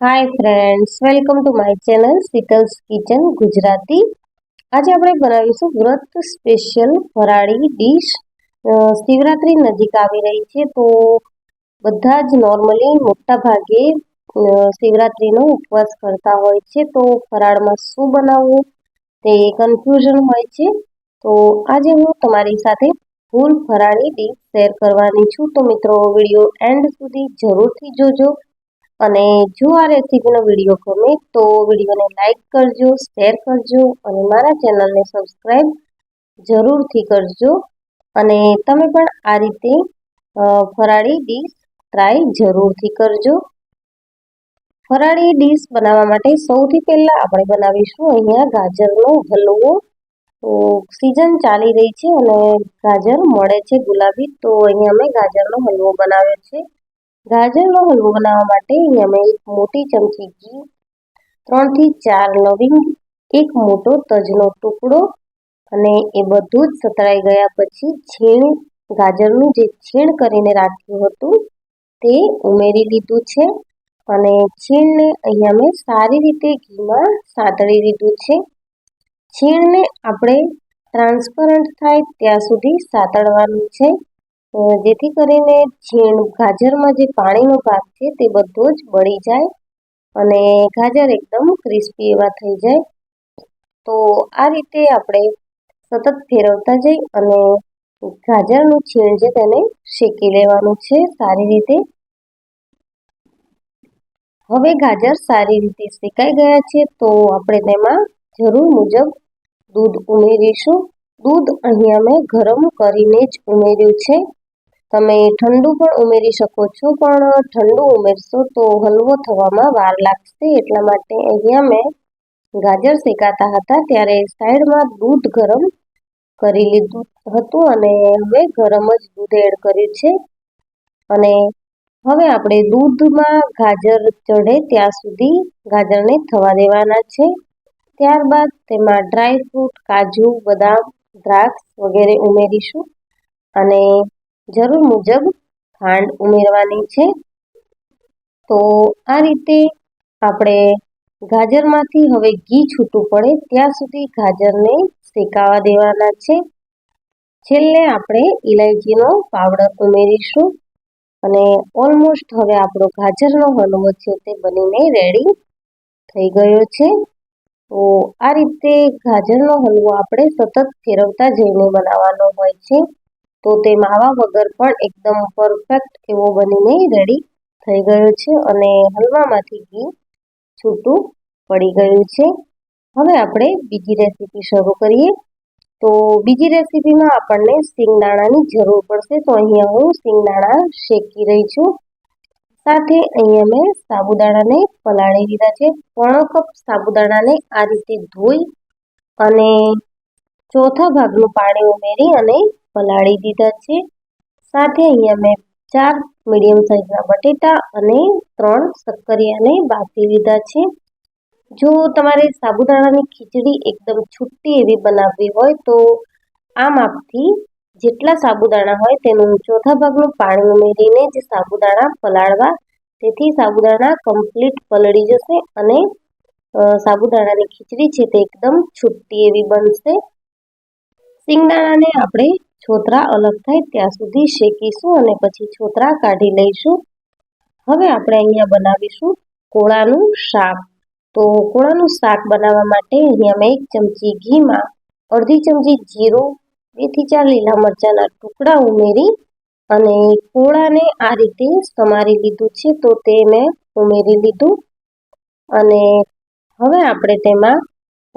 Hi friends welcome to my channel સિકલ્સ kitchen Gujarati આજે આપણે બનાવીશું વ્રત સ્પેશિયલ ફરાળી ડીશ શિવરાત્રી નજીક આવી રહી છે, તો બધા જ નોર્મલી મોટા ભાગે શિવરાત્રિનો ઉપવાસ કરતા હોય છે. તો ફરાળમાં શું બનાવવું તે કન્ફ્યુઝન હોય છે. તો આજે હું તમારી સાથે ફૂલ ફરાળી ડીશ શેર કરવાની છું. તો મિત્રો વીડિયો એન્ડ સુધી જરૂરથી જોજો. અને જો આ રેસીપીનો વીડિયો ગમે તો વિડીયોને લાઇક કરજો, શેર કરજો અને મારા ચેનલને સબસ્ક્રાઈબ જરૂરથી કરજો. અને તમે પણ આ રીતે ફરાળી ડીશ ટ્રાય જરૂરથી કરજો. ફરાળી ડીશ બનાવવા માટે સૌથી પહેલાં આપણે બનાવીશું અહીંયા ગાજરનો હલવો. તો સિઝન ચાલી રહી છે અને ગાજર મળે છે ગુલાબી. તો અહીંયા અમે ગાજરનો હલવો બનાવ્યો છે. ગાજરનો હલવો બનાવવા માટે અહીંયા મેં એક મોટી ચમચી ઘી, ત્રણથી ચાર લવિંગ એક મોટો તજનો ટુકડો અને એ બધું જ સતળાઈ ગયા પછી છીણ, ગાજરનું જે છીણ કરીને રાખ્યું હતું તે ઉમેરી લીધું છે અને છીણને અહીંયા મેં સારી રીતે ઘીમાં સાતળી દીધું છે. છીણને આપણે ટ્રાન્સપરન્ટ થાય ત્યાં સુધી સાતળવાનું છે. જેથી કરીને છીણ ગાજરમાં જે પાણીનો ભાગ છે તે બધો જ બળી જાય અને ગાજર એકદમ ક્રિસ્પી એવા થઈ જાય. તો આ રીતે આપણે સતત ફેરવતા જઈ અને ગાજરનું છીણ છે તેને શેકી લેવાનું છે સારી રીતે. હવે ગાજર સારી રીતે શેકાઈ ગયા છે તો આપણે તેમાં જરૂર મુજબ દૂધ ઉમેરીશું. દૂધ અહીંયા મેં ગરમ કરીને જ ઉમેર્યું છે. તમે ઠંડુ પણ ઉમેરી શકો છો, પણ ઠંડુ ઉમેરશો તો હલવો થવામાં વાર લાગશે. એટલા માટે અહીંયા મેં ગાજર શેકાતા હતા, ત્યારે સાઈડમાં દૂધ ગરમ કરી લીધું હતું અને હવે ગરમ જ દૂધ એડ કર્યું છે. અને હવે આપણે દૂધમાં ગાજર ચડે ત્યાં સુધી ગાજરને થવા દેવાના છે. ત્યારબાદ તેમાં ડ્રાય ફ્રૂટ, કાજુ, બદામ, દ્રાક્ષ વગેરે ઉમેરીશું. અને જરૂર મુજબ ખાંડ ઉમેરવાની છે. તો આ રીતે આપણે ગાજરમાંથી હવે ઘી છૂટું પડે ત્યાં સુધી ગાજરને શેકાવા દેવાના છે. છેલ્લે આપણે ઇલાયચીનો પાવડર ઉમેરીશું અને ઓલમોસ્ટ હવે આપણો ગાજરનો હલવો છે તે બનીને રેડી થઈ ગયો છે. તો આ રીતે ગાજરનો હલવો આપણે સતત ફેરવતા જઈને બનાવવાનો હોય છે. તો તે માવા વગર પણ એકદમ પરફેક્ટ એવો બનીને રેડી થઈ ગયો છે અને હલવામાંથી ઘી છૂટું પડી ગયું છે. હવે આપણે બીજી રેસીપી શરૂ કરીએ. તો બીજી રેસીપીમાં આપણને સિંગદાણાની જરૂર પડશે. તો અહીંયા હું સિંગદાણા શેકી રહી છું. સાથે અહીંયા મેં સાબુદાણાને પલાળી દીધા છે. પોણો કપ સાબુદાણાને આ રીતે ધોઈ અને ચોથા ભાગનું પાણી ઉમેરી અને પલાળી દીધા છે. સાથે અહીંયા મેં ચાર મીડિયમ સાઇઝના બટેટા અને ત્રણ શક્કરિયાને બાફી લીધા છે. જો તમારે સાબુદાણાની ખીચડી એકદમ છૂટી એવી બનાવવી હોય તો આ માપથી જેટલા સાબુદાણા હોય તેનું ચોથા ભાગનું પાણી ઉમેરીને જે સાબુદાણા પલાળવા. તેથી સાબુદાણા કમ્પ્લીટ પલળી જશે અને સાબુદાણાની ખીચડી છે તે એકદમ છૂટી એવી બનશે. સિંગદાણાને આપણે છોતરા અલગ થાય ત્યાં સુધી શેકીશું અને પછી છોતરા કાઢી લઈશું. હવે આપણે અહીંયા બનાવીશું કોળાનું શાક. તો કોળાનું શાક બનાવવા માટે અહીંયા મેં એક ચમચી ઘીમાં અડધી ચમચી જીરું, બેથી ચાર લીલા મરચાંના ટુકડા ઉમેરી અને કોળાને આ રીતે સમારી લીધું છે તો તે મેં ઉમેરી લીધું. અને હવે આપણે તેમાં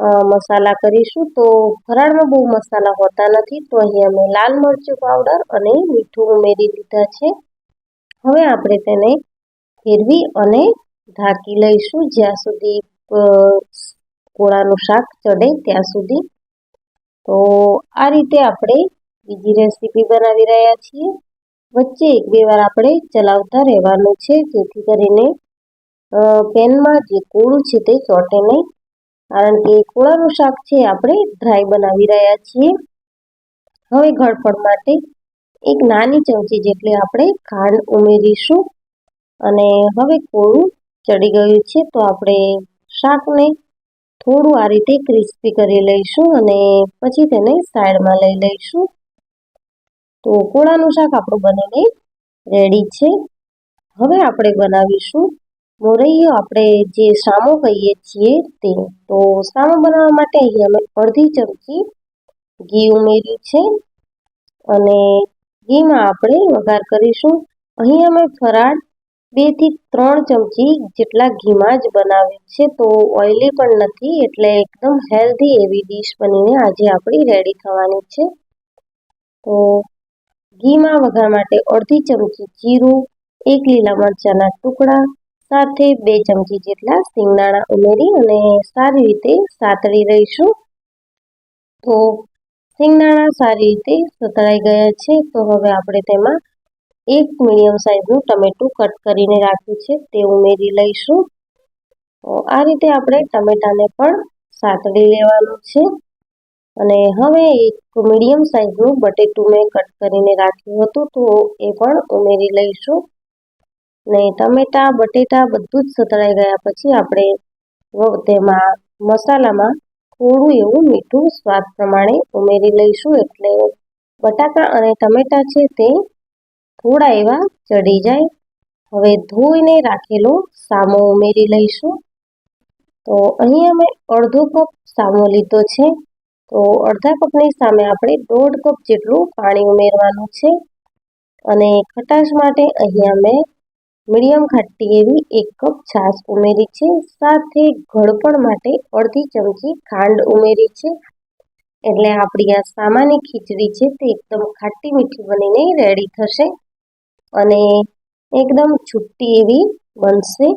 મસાલા કરીશું તો ફરાળમાં બહુ મસાલા હોતા નથી તો અહીંયા મેં લાલ મરચું પાવડર અને મીઠું ઉમેરી લીધા છે. હવે આપણે તેને ફેરવી અને ઢાંકી લઈશું જ્યાં સુધી કોળાનું શાક ચડે ત્યાં સુધી. તો આ રીતે આપણે બીજી રેસીપી બનાવી રહ્યા છીએ. વચ્ચે એક બે વાર આપણે ચલાવતા રહેવાનું છે જેથી કરીને પેનમાં જે કોળું છે તે ચોટે નહીં. કારણ કે કોળાનું શાક છે, આપણે ડ્રાય બનાવી રહ્યા છીએ. હવે ગળપણ માટે એક નાની ચમચી જેટલી આપણે ખાંડ ઉમેરીશું અને હવે કોળું ચડી ગયું છે, તો આપણે શાકને થોડું આ રીતે ક્રિસ્પી કરી લઈશું અને પછી તેને સાઈડમાં લઈ લઈશું. તો કોળાનું શાક આપણું બનીને રેડી છે. હવે આપણે બનાવીશું મોરૈયો આપણે જે સામો કહીએ છીએ તે. તો સામો બનાવવા માટે અહીં અમે અડધી ચમચી ઘી ઉમેર્યું છે. અને ઘીમાં આપણે વઘાર કરીશું. અહીં અમે ફરાળ બેથી ત્રણ ચમચી જેટલા ઘીમાં જ બનાવ્યું છે. તો ઓઇલી પણ નથી, એટલે એકદમ હેલ્ધી એવી ડીશ બનીને આજે આપણી રેડી થવાની છે. તો ઘીમાં વઘાર માટે અડધી ચમચી જીરું, એક લીલા મરચાંના ટુકડા સાથે બે ચમચી જેટલા સિંગદાણા ઉમેરી અને સારી રીતે સાતળી લઈશું. તો સિંગદાણા સારી રીતે સતળાઈ ગયા છે. તો હવે આપણે તેમાં એક મીડિયમ સાઇઝનું ટમેટું કટ કરીને રાખ્યું છે. તે ઉમેરી લઈશું. તો આ રીતે આપણે ટમેટાને પણ સાતળી લેવાનું છે. અને હવે એક મીડિયમ સાઇઝનું બટેટું મેં કટ કરીને રાખ્યું હતું. તો એ પણ ઉમેરી લઈશું. ને ટમેટા, બટેટા બધું જ સતળાઈ ગયા પછી આપણે તેમાં મસાલામાં થોડું એવું મીઠું સ્વાદ પ્રમાણે ઉમેરી લઈશું. એટલે બટાકા અને ટમેટા છે તે થોડા એવા ચડી જાય. હવે ધોઈને રાખેલો સામો ઉમેરી લઈશું. તો અહીં અમે અડધો કપ સામો લીધો છે. તો અડધા કપની સામે આપણે દોઢ કપ જેટલું પાણી ઉમેરવાનું છે. અને ખટાશ માટે અહીંયા અમે મીડિયમ ખાટી એવી એક કપ છાશ ઉમેરી છે. સાથે ગળપણ માટે અડધી ચમચી ખાંડ ઉમેરી છે. એટલે આપણી આ સામાન્ય ખીચડી છે તે એકદમ ખાટી મીઠી બનીને રેડી થશે અને એકદમ છુટ્ટી એવી બનશે.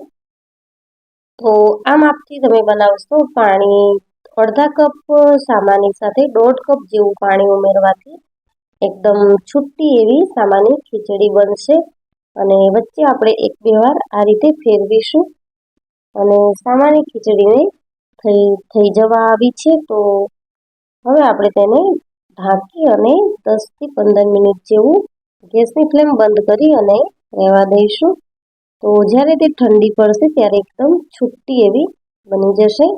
તો આ માપથી તમે બનાવશો પાણી અડધા કપ સામાની સાથે દોઢ કપ જેવું પાણી ઉમેરવાથી એકદમ છુટ્ટી એવી સામાની ખીચડી બનશે. અને વચ્ચે આપણે એક બે વાર આ રીતે ફેરવીશું. અને સામાન્ય ખીચડીને થઈ થઈ જવા આવી છે, તો હવે આપણે તેને ઢાંકી અને દસથી પંદર મિનિટ જેવું ગેસની ફ્લેમ બંધ કરી અને રહેવા દઈશું. તો જ્યારે તે ઠંડી પડશે ત્યારે એકદમ છૂટી એવી બની જશે.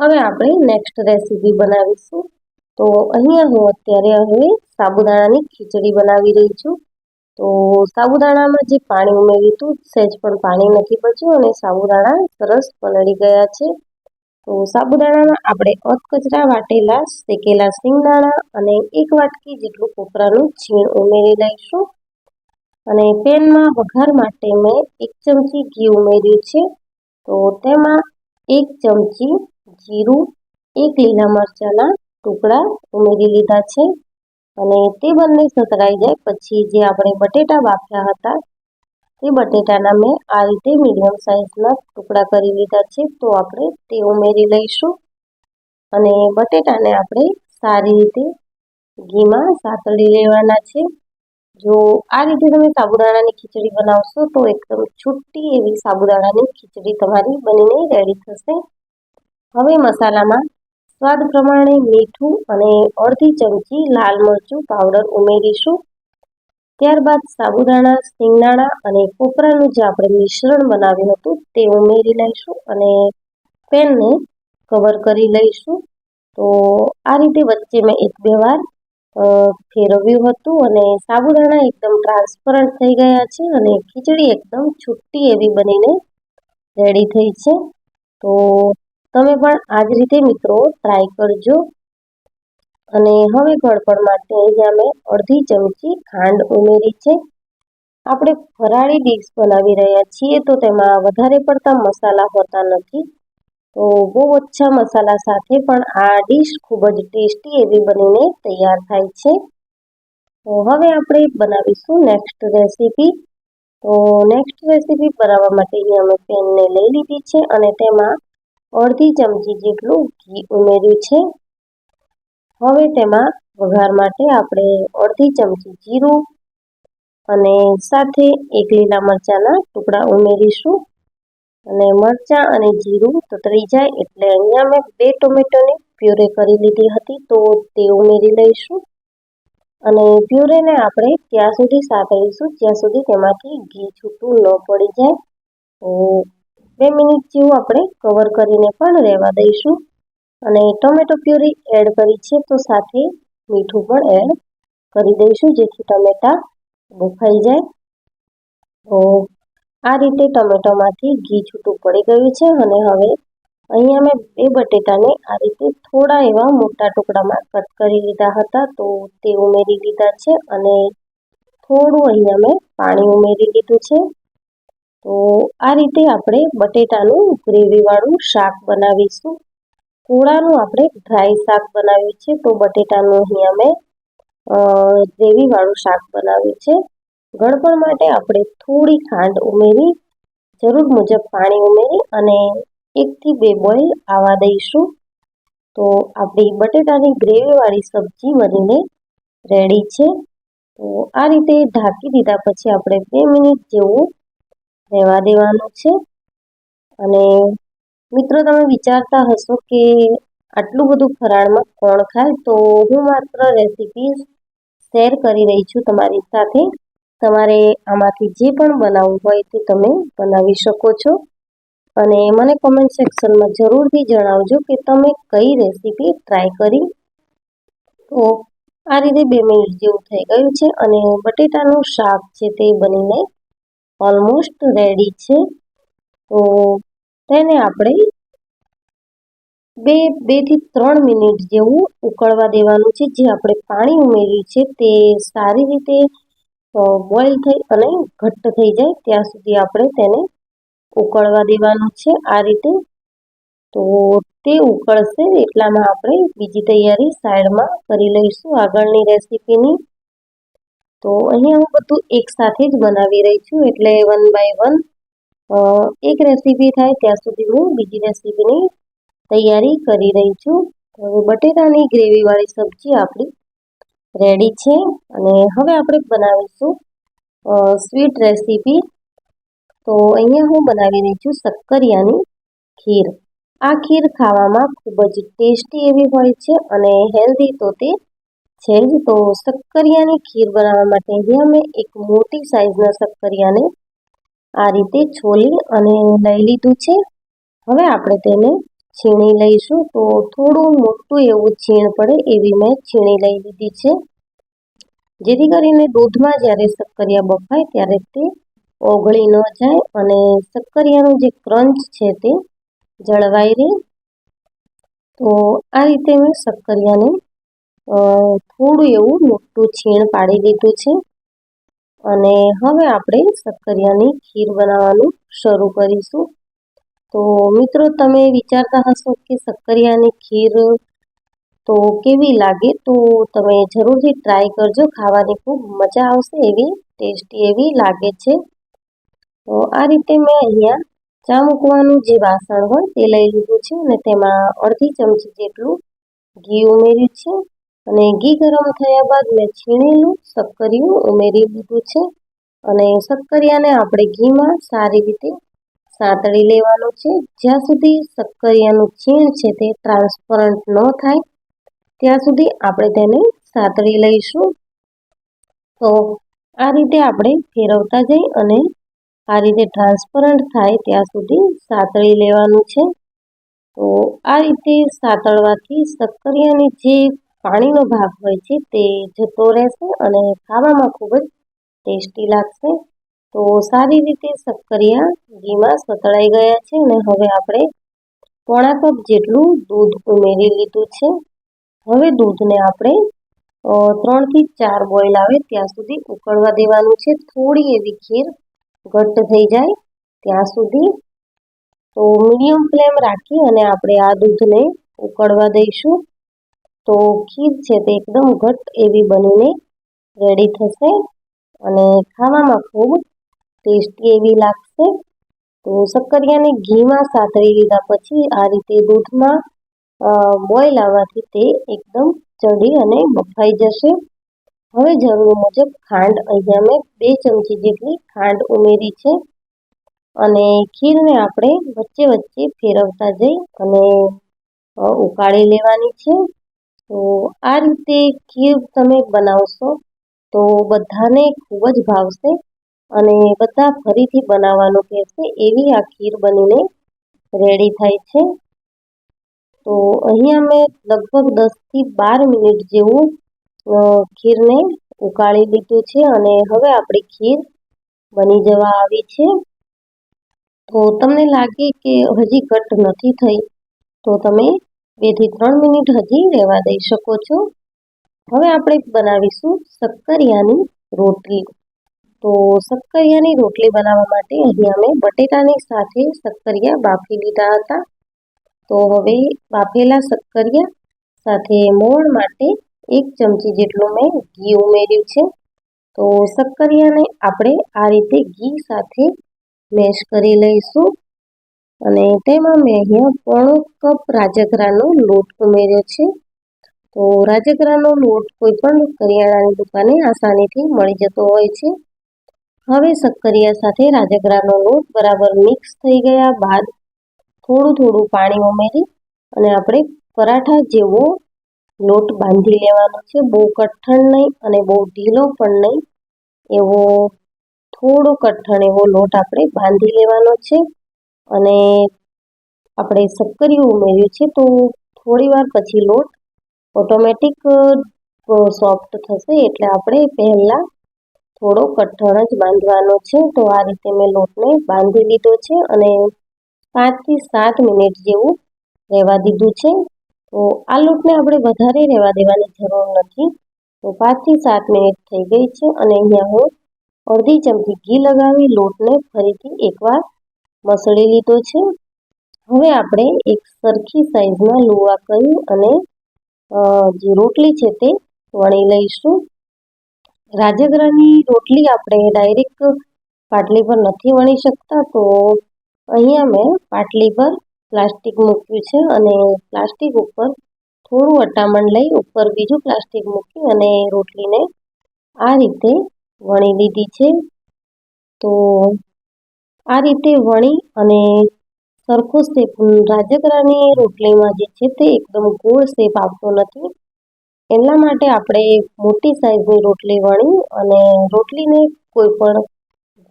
હવે આપણે નેક્સ્ટ રેસીપી બનાવીશું. તો અહીંયા હું અત્યારે હવે સાબુદાણાની ખીચડી બનાવી રહી છું. તો સાબુદાણામાં જે પાણી ઉમેર્યું હતું, સહેજ પણ પાણી નથી બચ્યું અને સાબુદાણા સરસ પલળી ગયા છે. તો સાબુદાણામાં આપણે અધકચરા વાટેલા, શેકેલા સિંગદાણા અને એક વાટકી જેટલું કોપરાનું છીણ ઉમેરી લઈશું. અને પેનમાં વઘાર માટે મેં એક ચમચી ઘી ઉમેર્યું છે. તો તેમાં એક ચમચી જીરું, એક લીલા મરચાંના ટુકડા ઉમેરી લીધા છે. અને તે બંને સતરાઈ જાય પછી જે આપણે બટેટા બાફ્યા હતા, તે બટેટાના મેં આ રીતે મીડિયમ સાઇઝના ટુકડા કરી લીધા છે, તો આપણે તે ઉમેરી લઈશું. અને બટેટાને આપણે સારી રીતે ઘીમાં સાતળી લેવાના છે. જો આ રીતે તમે સાબુદાણાની ખીચડી બનાવશો, તો એકદમ છૂટી એવી સાબુદાણાની ખીચડી તમારી બનીને રેડી થશે. હવે મસાલામાં સ્વાદ પ્રમાણે મીઠું અને અડધી ચમચી લાલ મરચું પાવડર ઉમેરીશું. ત્યારબાદ સાબુદાણા, સિંગદાણા અને કોપરાનું જે આપણે મિશ્રણ બનાવ્યું હતું તે ઉમેરી લઈશું અને પેનને કવર કરી લઈશું. તો આ રીતે વચ્ચે મેં એક, બે વાર ફેરવ્યું હતું અને સાબુદાણા એકદમ ટ્રાન્સપરન્ટ થઈ ગયા છે અને ખીચડી એકદમ છૂટી એવી બનીને રેડી થઈ છે. તો તમે પણ આ જ રીતે મિત્રો ટ્રાય કરજો. અને હવે ગળપણ માટે અહીંયા મેં અડધી ચમચી ખાંડ ઉમેરી છે. આપણે ફરાળી ડીશ બનાવી રહ્યા છીએ તો તેમાં વધારે પડતા મસાલા હોતા નથી. તો બહુ ઓછા મસાલા સાથે પણ આ ડીશ ખૂબ જ ટેસ્ટી એવી બનીને તૈયાર થાય છે. તો હવે આપણે બનાવીશું નેક્સ્ટ રેસીપી તો નેક્સ્ટ રેસીપી બનાવવા માટે અહીંયા અમે પેનને લઈ લીધી છે અને તેમાં અડધી ચમચી જેટલું ઘી ઉમેર્યું છે. હવે તેમાં વઘાર માટે આપણે અડધી ચમચી જીરું અને સાથે એક લીલા મરચાંના ટુકડા ઉમેરીશું. અને મરચાં અને જીરું તતરી જાય એટલે અહીંયા મેં બે ટોમેટોની પ્યુરે કરી લીધી હતી તો તે ઉમેરી લઈશું. અને પ્યુરેને આપણે ત્યાં સુધી સાતળીશું જ્યાં સુધી તેમાંથી ઘી છૂટું ન પડી જાય. તો બે મિનિટ જેવું આપણે કવર કરીને પણ રહેવા દઈશું. અને ટોમેટો પ્યુરી એડ કરી છે તો સાથે મીઠું પણ એડ કરી દઈશું, જેથી ટમેટા બફાઈ જાય. તો આ રીતે ટમેટામાંથી ઘી છૂટું પડી ગયું છે અને હવે અહીંયા મેં બે બટેટાને આ રીતે થોડા એવા મોટા ટુકડામાં કટ કરી લીધા હતા, તો તે ઉમેરી લીધા છે અને થોડું અહીંયા મેં પાણી ઉમેરી લીધું છે. તો આ રીતે આપણે બટેટાનું ગ્રેવીવાળું શાક બનાવીશું. કોળાનું આપણે ડ્રાય શાક બનાવ્યું છે, તો બટેટાનું અહીંયા અમે ગ્રેવીવાળું શાક બનાવ્યું છે. ગળપણ માટે આપણે થોડી ખાંડ ઉમેરી, જરૂર મુજબ પાણી ઉમેરી અને એકથી બે બોઇલ આવવા દઈશું. તો આપણી બટેટાની ગ્રેવીવાળી સબ્જી બનીને રેડી છે. તો આ રીતે ઢાંકી દીધા પછી આપણે બે મિનિટ જેવું રહેવા દેવાનું છે. અને મિત્રો, તમે વિચારતા હશો કે આટલું બધું ફરાળમાં કોણ ખાય, તો હું માત્ર રેસીપી શેર કરી રહી છું તમારી સાથે. તમારે આમાંથી જે પણ બનાવવું હોય તે તમે બનાવી શકો છો. અને મને કોમેન્ટ સેક્શનમાં જરૂરથી જણાવજો કે તમે કઈ રેસીપી ટ્રાય કરી. તો આ રીતે બે મિનિટ જેવું થઈ ગયું છે અને બટેટાનું શાક છે તે બનીને ઓલમોસ્ટ રેડી છે. તો તેને આપણે બે, બેથી ત્રણ મિનિટ જેવું ઉકળવા દેવાનું છે. જે આપણે પાણી ઉમેર્યું છે તે સારી રીતે બોઇલ થઈ અને ઘટ્ટ થઈ જાય ત્યાં સુધી આપણે તેને ઉકળવા દેવાનું છે આ રીતે. તો તે ઉકળશે એટલામાં આપણે બીજી તૈયારી સાઈડમાં કરી લઈશું આગળની રેસીપીની. તો અહીંયા હું બધું એકસાથે જ બનાવી રહી છું એટલે વન બાય વન એક રેસીપી થાય ત્યાં સુધી હું બીજી રેસીપીની તૈયારી કરી રહી છું. હવે બટેટાની ગ્રેવીવાળી સબ્જી આપણી રેડી છે અને હવે આપણે બનાવીશું સ્વીટ રેસીપી તો અહીંયા હું બનાવી રહી છું શક્કરિયાની ખીર. આ ખીર ખાવામાં ખૂબ જ ટેસ્ટી એવી હોય છે અને હેલ્ધી તો તે છે જ તો શક્કરિયાની ખીર બનાવવા માટે અહીંયા મેં એક મોટી સાઇઝના શક્કરિયાને આ રીતે છોલી અને લઈ લીધું છે. હવે આપણે તેને છીણી લઈશું તો થોડું મોટું એવું છીણ પડે એવી મેં છીણી લઈ લીધી છે. જેથી કરીને દૂધમાં જ્યારે શક્કરિયા બફાય ત્યારે તે ઓગળી ન જાય અને શક્કરિયાનું જે ક્રંચ છે તે જળવાઈ રહે. તો આ રીતે મેં શક્કરિયાને થોડું એવું મોટું છીણ પાડી દીધું છે. અને હવે આપણે શક્કરિયાની ખીર બનાવવાનું શરૂ કરીશું. તો મિત્રો, તમે વિચારતા હશો કે શક્કરિયાની ખીર તો કેવી લાગે? તો તમે જરૂરથી ટ્રાય કરજો. ખાવાની ખૂબ મજા આવશે, એવી ટેસ્ટી એવી લાગે છે. તો આ રીતે મેં અહીંયા ચા મૂકવાનું જે વાસણ હોય તે લઈ લીધું છે અને તેમાં અડધી ચમચી જેટલું ઘી ઉમેર્યું છે. અને ઘી ગરમ થયા બાદ મેં છીણેલું શક્કરિયું ઉમેરી દીધું છે. અને શક્કરિયાને આપણે ઘીમાં સારી રીતે સાંતળી લેવાનું છે. જ્યાં સુધી શક્કરિયાનું છીણ છે તે ટ્રાન્સપરન્ટ ન થાય, ત્યાં સુધી આપણે તેને સાંતળી લઈશું. તો આ રીતે આપણે ફેરવતા જઈ અને આ રીતે ટ્રાન્સપરન્ટ થાય ત્યાં સુધી સાંતળી લેવાનું છે. તો આ રીતે સાંતળવાથી શક્કરિયાની જે પાણીનો ભાગ હોય છે તે જતો રહેશે અને ખાવામાં ખૂબ જ ટેસ્ટી લાગશે. તો સારી રીતે સક્કરિયા ઘીમાં સતળાઈ ગયા છે અને હવે આપણે પોણા કપ જેટલું દૂધ ઉમેરી લીધું છે. હવે દૂધને આપણે ત્રણથી ચાર બોઇલ આવે ત્યાં સુધી ઉકળવા દેવાનું છે. થોડી એવી ખીર ઘટ્ટ થઈ જાય ત્યાં સુધી. તો મીડિયમ ફ્લેમ રાખી અને આપણે આ દૂધને ઉકળવા દઈશું. તો ખીર છે તે એકદમ ઘટ્ટ એવી બનીને રેડી થશે અને ખાવામાં ખૂબ ટેસ્ટી એવી લાગશે. તો શક્કરિયાને ઘીમાં સાતરી લીધા પછી આ રીતે દૂધમાં બોઇલ આવવાથી તે એકદમ ચડી અને બફાઈ જશે. હવે જરૂર મુજબ ખાંડ અહીંયા મેં બે ચમચી જેટલી ખાંડ ઉમેરી છે અને ખીરને આપણે વચ્ચે વચ્ચે ફેરવતા જઈ અને ઉકાળી લેવાની છે. તો આ રીતે ખીર તમે બનાવશો તો બધાને ખૂબ જ ભાવશે અને બધા ફરીથી બનાવવાનું કહેશે એવી આ ખીર બનીને રેડી થાય છે. તો અહીંયા મેં લગભગ દસથી બાર મિનિટ જેવું ખીરને ઉકાળી લીધું છે અને હવે આપણી ખીર બની જવા આવી છે. તો તમને લાગે કે હજી ઘટ નથી થઈ, તો તમે બેથી ત્રણ મિનિટ હજી રહેવા દઈ શકો છો. હવે આપણે બનાવીશું શક્કરિયાની રોટલી. તો શક્કરિયાની રોટલી બનાવવા માટે અહીંયા અમે બટેટાની સાથે શક્કરિયા બાફી લીધા હતા. તો હવે બાફેલા શક્કરિયા સાથે મોણ માટે એક ચમચી જેટલું મેં ઘી ઉમેર્યું છે. તો શક્કરિયાને આપણે આ રીતે ઘી સાથે મેશ કરી લઈશું. અને તેમાં મેં અહીંયા પોણો કપ રાજગરાનો લોટ ઉમેર્યો છે. તો રાજગરાનો લોટ કોઈ પણ કરિયાણાની દુકાને આસાનીથી મળી જતો હોય છે. હવે શક્કરિયા સાથે રાજગરાનો લોટ બરાબર મિક્સ થઈ ગયા બાદ થોડું થોડું પાણી ઉમેરી અને આપણે પરાઠા જેવો લોટ બાંધી લેવાનો છે. બહુ કઠણ નહીં અને બહુ ઢીલો પણ નહીં એવો થોડો કઠણ એવો લોટ આપણે બાંધી લેવાનો છે. અને આપણે શક્કરિયું ઉમેર્યું છે, તો થોડી વાર પછી લોટ ઓટોમેટિક સોફ્ટ થશે, એટલે આપણે પહેલાં થોડો કઠણ જ બાંધવાનો છે. તો આ રીતે મેં લોટને બાંધી લીધો છે અને પાંચથી સાત મિનિટ જેવું રહેવા દીધું છે. તો આ લોટને આપણે વધારે રહેવા દેવાની જરૂર નથી. તો પાંચથી સાત મિનિટ થઈ ગઈ છે અને અહીંયા હું અડધી ચમચી ઘી લગાવી લોટને ફરીથી એકવાર મસળી લીધો છે. હવે આપણે એક સરખી સાઈઝના લુવા કરી અને જે રોટલી છે તે વણી લઈશું. રાજગરાની રોટલી આપણે ડાયરેક્ટ પાટલી પર નથી વણી શકતા, તો અહીંયા મેં પાટલી પર પ્લાસ્ટિક મૂક્યું છે અને પ્લાસ્ટિક ઉપર થોડું અટામણ લઈ ઉપર બીજું પ્લાસ્ટિક મૂકી અને રોટલીને આ રીતે વણી લીધી છે. તો આ રીતે વણી અને સરખો શેપ રાજગરાની રોટલીમાં જે છે તે એકદમ ગોળ શેપ આવતો નથી. એટલા માટે આપણે મોટી સાઈઝની રોટલી વણી અને રોટલીને કોઈ પણ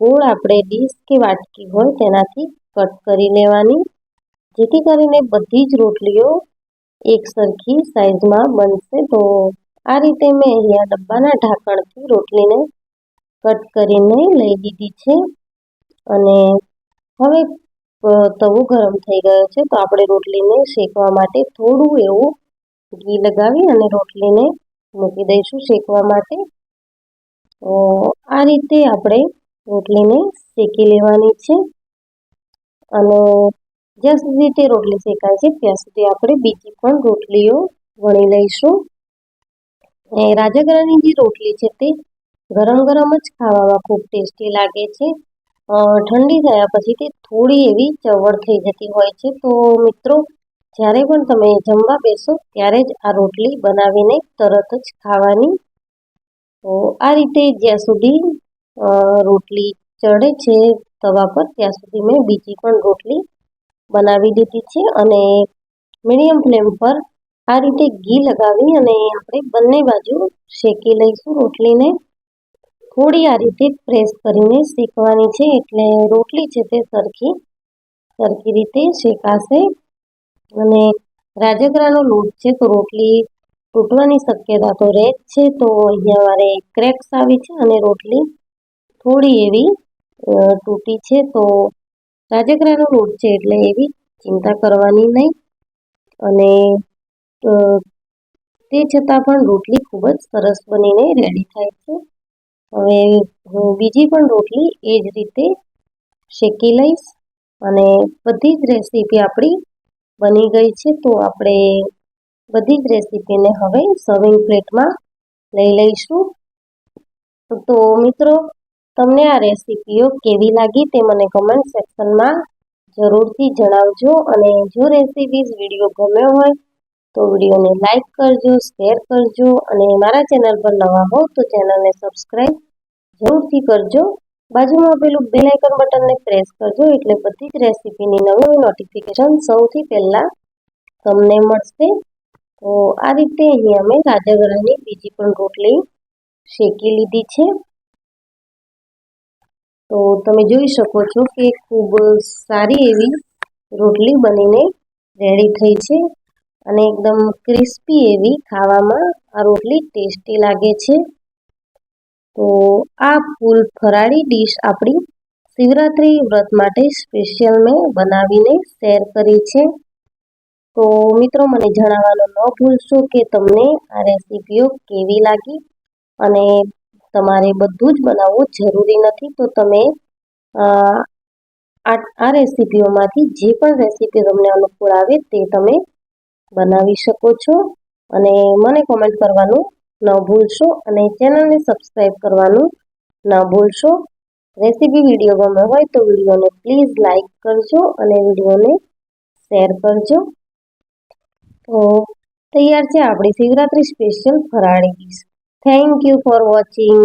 ગોળ આપણે ડીશ કે વાટકી હોય તેનાથી કટ કરી લેવાની. જેથી કરીને બધી જ રોટલીઓ એક સરખી સાઈઝમાં બનશે. તો આ રીતે મેં અહીંયા ડબ્બાના ઢાંકણથી રોટલીને કટ કરીને લઈ લીધી છે. અને હવે તવો ગરમ થઈ ગયો છે, તો આપણે રોટલીને શેકવા માટે થોડું એવું ઘી લગાવી અને રોટલીને મૂકી દઈશું શેકવા માટે. આ રીતે આપણે રોટલીને શેકી લેવાની છે. અને જ્યાં સુધી તે રોટલી શેકાય છે, ત્યાં સુધી આપણે બીજી પણ રોટલીઓ વણી લઈશું. રાજગરાની જે રોટલી છે તે ગરમ ગરમ જ ખાવામાં ખૂબ ટેસ્ટી લાગે છે. ઠંડી થયા પછી તે થોડી એવી ચવડ થઈ જતી હોય છે. તો મિત્રો, જ્યારે પણ તમે જમવા બેસો, ત્યારે જ આ રોટલી બનાવીને તરત જ ખાવાની. તો આ રીતે જ્યાં સુધી રોટલી ચડે છે તવા પર, ત્યાં સુધી મેં બીજી પણ રોટલી બનાવી દીધી છે અને મીડિયમ ફ્લેમ પર આ રીતે ઘી લગાવી અને આપણે બંને બાજુ શેકી લઈશું રોટલીને. થોડી આ રીતે પ્રેસ કરીને શેકવાની છે એટલે રોટલી છે તે સરખી સરખી રીતે શેકાશે. અને રાજગરાનો લોટ છે તો રોટલી તૂટવાની શક્યતા તો રહે જ છે. તો અહીંયા મારે ક્રેક્સ આવી છે અને રોટલી થોડી એવી તૂટી છે. તો રાજગરાનો લોટ છે એટલે એવી ચિંતા કરવાની નહીં. અને તે છતાં પણ રોટલી ખૂબ જ સરસ બનીને રેડી થાય છે. હવે હું બીજી પણ રોટલી એ જ રીતે શેકી લઈશ અને બધી જ રેસીપી આપણી બની ગઈ છે, તો આપણે બધી જ રેસીપીને હવે સર્વિંગ પ્લેટમાં લઈ લઈશું. તો મિત્રો, તમને આ રેસીપીઓ કેવી લાગી તે મને કમેન્ટ સેક્શનમાં જરૂરથી જણાવજો અને જો રેસીપીઝ વીડિયો ગમ્યો હોય તો વિડીયોને લાઈક કરજો, શેર કરજો અને મારા ચેનલ પર નવા હો તો ચેનલને સબસ્ક્રાઈબ જરૂરથી કરજો. બાજુમાં પેલું બેલ બટનને પ્રેસ કરજો એટલે બધી જ રેસીપીની નવી નોટિફિકેશન સૌથી પહેલાં તમને મળશે. તો આ રીતે અહીંયા મેં રાજગરાની બીજી પણ રોટલી શેકી લીધી છે. તો તમે જોઈ શકો છો કે ખૂબ સારી એવી રોટલી બનીને રેડી થઈ છે. અને એકદમ ક્રિસ્પી એવી ખાવામાં આ રોટલી ટેસ્ટી લાગે છે. તો આ ફૂલ ફરાળી ડીશ આપણી શિવરાત્રિ વ્રત માટે સ્પેશિયલ મેં બનાવીને શેર કરી છે. તો મિત્રો, મને જણાવવાનું ન ભૂલશો કે તમને આ રેસીપીઓ કેવી લાગી અને તમારે બધું જ બનાવવું જરૂરી નથી. તો તમે આ રેસીપીઓમાંથી જે પણ રેસીપી તમને અનુકૂળ આવે તે તમે બનાવી શકો છો. અને મને કોમેન્ટ કરવાનું ન ભૂલશો અને ચેનલને સબસ્ક્રાઈબ કરવાનું ન ભૂલશો. રેસીપી વીડિયો ગમે હોય તો વિડીયોને પ્લીઝ લાઈક કરજો અને વિડીયોને શેર કરજો. તો તૈયાર છે આપણી શિવરાત્રી સ્પેશિયલ ફરાળી dish thank you for watching